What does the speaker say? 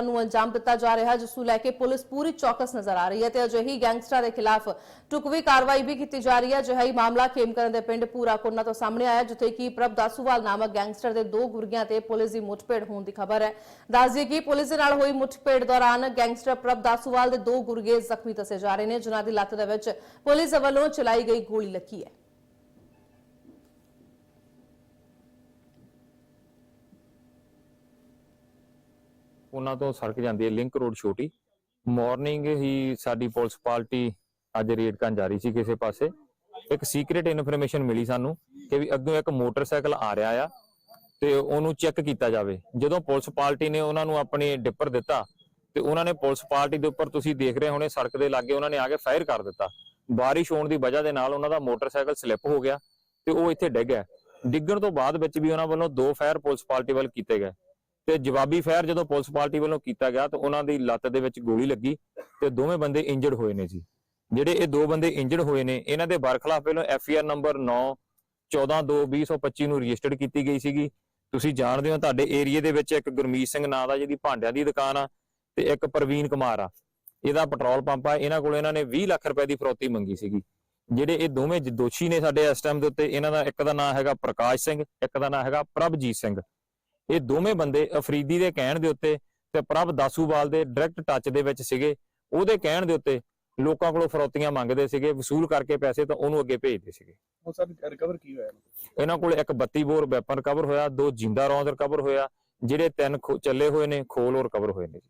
ਨੂੰ ਅੰਜਾਮ ਦਿੱਤਾ ਜਾ ਰਿਹਾ ਜਿਸ ਨੂੰ ਲੈ ਕੇ ਪੁਲਿਸ ਪੂਰੀ ਚੌਕਸ ਨਜ਼ਰ ਆ ਰਹੀ ਹੈ ਤੇ ਅਜਿਹੀ ਗੈਂਗਸਟਰਾਂ ਦੇ ਖਿਲਾਫ ਟੁਕਵੀ ਕਾਰਵਾਈ ਵੀ ਕੀਤੀ ਜਾ ਰਹੀ ਹੈ। ਅਜਿਹਾ ਮਾਮਲਾ ਖੇਮਕਰਨ ਦੇ ਪਿੰਡ ਪੂਰਾ ਕੋਨਾ ਤੋਂ ਸਾਹਮਣੇ ਆਇਆ, ਜਿੱਥੇ ਕਿ ਪ੍ਰਭ ਦਾਸੂਵਾਲ ਨਾਮਕ ਗੈਂਗਸਟਰ ਦੇ ਦੋ ਗੁਰਗੀਆਂ ਤੇ ਪੁਲਿਸ ਦੀ ਮੁੱਠਭੇੜ ਹੋਣ ਦੀ ਖਬਰ ਹੈ। ਦੱਸ ਦਈਏ ਕਿ ਪੁਲਿਸ ਦੇ ਨਾਲ ਹੋਈ ਮੁੱਠਭੇੜ ਦੌਰਾਨ ਗੈਂਗਸਟਰ ਪ੍ਰਭ ਦਾਸੂਵਾਲ ਦੇ ਦੋ ਗੁਰਗੇ ਜ਼ਖਮੀ ਦੱਸੇ ਜਾ ਰਹੇ ਨੇ, ਜਿਨ੍ਹਾਂ ਦੀ ਲੱਤ ਦੇ ਵਿੱਚ ਪੁਲਿਸ ਵੱਲੋਂ ਚਲਾਈ ਗਈ ਗੋਲੀ ਲੱਗੀ ਹੈ। ਉਹਨਾਂ ਤੋਂ ਸੜਕ ਜਾਂਦੀ ਹੈ ਲਿੰਕ ਰੋਡ ਛੋਟੀ। ਮਾਰਨਿੰਗ ਹੀ ਸਾਡੀ ਪੁਲਿਸ ਪਾਰਟੀ ਅੱਜ ਰੇਡ ਕਰਨ ਜਾ ਰਹੀ ਸੀ ਕਿਸੇ ਪਾਸੇ। ਇੱਕ ਸੀਕ੍ਰੀਟ ਇਨਫੋਰਮੇਸ਼ਨ ਮਿਲੀ ਸਾਨੂੰ ਕਿ ਵੀ ਅੱਗੋਂ ਇੱਕ ਮੋਟਰਸਾਈਕਲ ਆ ਰਿਹਾ ਆ ਤੇ ਉਹਨੂੰ ਚੈੱਕ ਕੀਤਾ ਜਾਵੇ। ਜਦੋਂ ਪੁਲਿਸ ਪਾਰਟੀ ਨੇ ਉਹਨਾਂ ਨੂੰ ਆਪਣੀ ਡਿੱਪਰ ਦਿੱਤਾ ਤੇ ਉਹਨਾਂ ਨੇ ਪੁਲਿਸ ਪਾਰਟੀ ਦੇ ਉੱਪਰ ਤੁਸੀਂ ਦੇਖ ਰਹੇ ਹੋਣੇ ਸੜਕ ਦੇ ਲਾਗੇ ਉਹਨਾਂ ਨੇ ਆ ਕੇ ਫਾਇਰ ਕਰ ਦਿੱਤਾ। ਬਾਰਿਸ਼ ਹੋਣ ਦੀ ਵਜ੍ਹਾ ਦੇ ਨਾਲ ਉਹਨਾਂ ਦਾ ਮੋਟਰਸਾਈਕਲ ਸਲਿੱਪ ਹੋ ਗਿਆ ਤੇ ਉਹ ਇੱਥੇ ਡਿੱਗ ਗਿਆ। ਡਿੱਗਣ ਤੋਂ ਬਾਅਦ ਵਿੱਚ ਵੀ ਉਹਨਾਂ ਵੱਲੋਂ ਦੋ ਫਾਇਰ ਪੁਲਿਸ ਪਾਰਟੀ ਵੱਲ ਕੀਤੇ ਗਏ। ਤੇ ਜਵਾਬੀ ਫਾਇਰ ਜਦੋਂ ਪੁਲਿਸ ਪਾਰਟੀ ਵੱਲੋਂ ਕੀਤਾ ਗਿਆ ਤਾਂ ਉਹਨਾਂ ਦੀ ਲੱਤ ਦੇ ਵਿੱਚ ਗੋਲੀ ਲੱਗੀ ਤੇ ਦੋਵੇਂ ਬੰਦੇ ਇੰਜਰਡ ਹੋਏ ਨੇ ਜੀ। ਜਿਹੜੇ ਇਹ ਦੋ ਬੰਦੇ ਇੰਜਰਡ ਹੋਏ ਨੇ, ਇਹਨਾਂ ਦੇ ਬਰਖਲਾਫ ਪਹਿਲਾਂ ਐਫ ਆਰ ਨੰਬਰ 9 14/2/2025 ਨੂੰ ਰਜਿਸਟਰਡ ਕੀਤੀ ਗਈ ਸੀਗੀ। ਤੁਸੀਂ ਜਾਣਦੇ ਹੋ ਤੁਹਾਡੇ ਏਰੀਆ ਦੇ ਵਿੱਚ ਇੱਕ ਗੁਰਮੀਤ ਸਿੰਘ ਨਾਂ ਦਾ ਜਿਹਦੀ ਭਾਂਡਿਆਂ ਦੀ ਦੁਕਾਨ ਆ ਤੇ ਇੱਕ ਪ੍ਰਵੀਨ ਕੁਮਾਰ ਆ। ਇਹਦਾ ਪੈਟਰੋਲ ਪੰਪ ਆ, ਇਹਨਾਂ ਕੋਲ ਇਹਨਾਂ ਨੇ 20 ਲੱਖ ਰੁਪਏ ਦੀ ਫਰੋਤੀ ਮੰਗੀ ਸੀਗੀ। ਜਿਹੜੇ ਇਹ ਦੋਵੇਂ ਦੋਸ਼ੀ ਨੇ ਸਾਡੇ ਇਸ ਟਾਈਮ ਦੇ ਉੱਤੇ, ਇਹਨਾਂ ਦਾ ਇੱਕ ਦਾ ਨਾਮ ਹੈਗਾ ਪ੍ਰਕਾਸ਼ ਸਿੰਘ, ਇੱਕ ਦਾ ਨਾਮ ਹੈਗਾ ਪ੍ਰਭਜੀਤ ਸਿੰਘ। ਇਹ ਦੋਵੇਂ ਬੰਦੇ ਅਫਰੀਦੀ ਦੇ ਕਹਿਣ ਦੇ ਉੱਤੇ ਤੇ ਪ੍ਰਭ ਦਾਸੂਵਾਲ ਦੇ ਡਾਇਰੈਕਟ ਟੱਚ ਦੇ ਵਿੱਚ ਸੀਗੇ। ਉਹਦੇ ਕਹਿਣ ਦੇ ਉੱਤੇ ਲੋਕਾਂ ਕੋਲੋਂ ਫਰੌਤੀਆਂ ਮੰਗਦੇ ਸੀਗੇ ਵਸੂਲ ਕਰਕੇ ਪੈਸੇ ਤਾਂ ਉਹਨੂੰ ਅੱਗੇ ਭੇਜਦੇ ਸੀਗੇ। ਉਹ ਸਰ ਰਿਕਵਰ ਕੀ ਹੋਇਆ? ਇਹਨਾਂ ਕੋਲ ਇੱਕ 32 ਬੋਰ ਵੈਪਨ ਰਿਕਵਰ ਹੋਇਆ ਦੋ ਜਿੰਦਾ ਰੌਂਦ ਰਿਕਵਰ ਹੋਇਆ ਜਿਹੜੇ ਤਿੰਨ ਚੱਲੇ ਹੋਏ ਨੇ ਖੋਲ ਹੋਰ ਰਿਕਵਰ ਹੋਏ ਨੇ ਜੀ।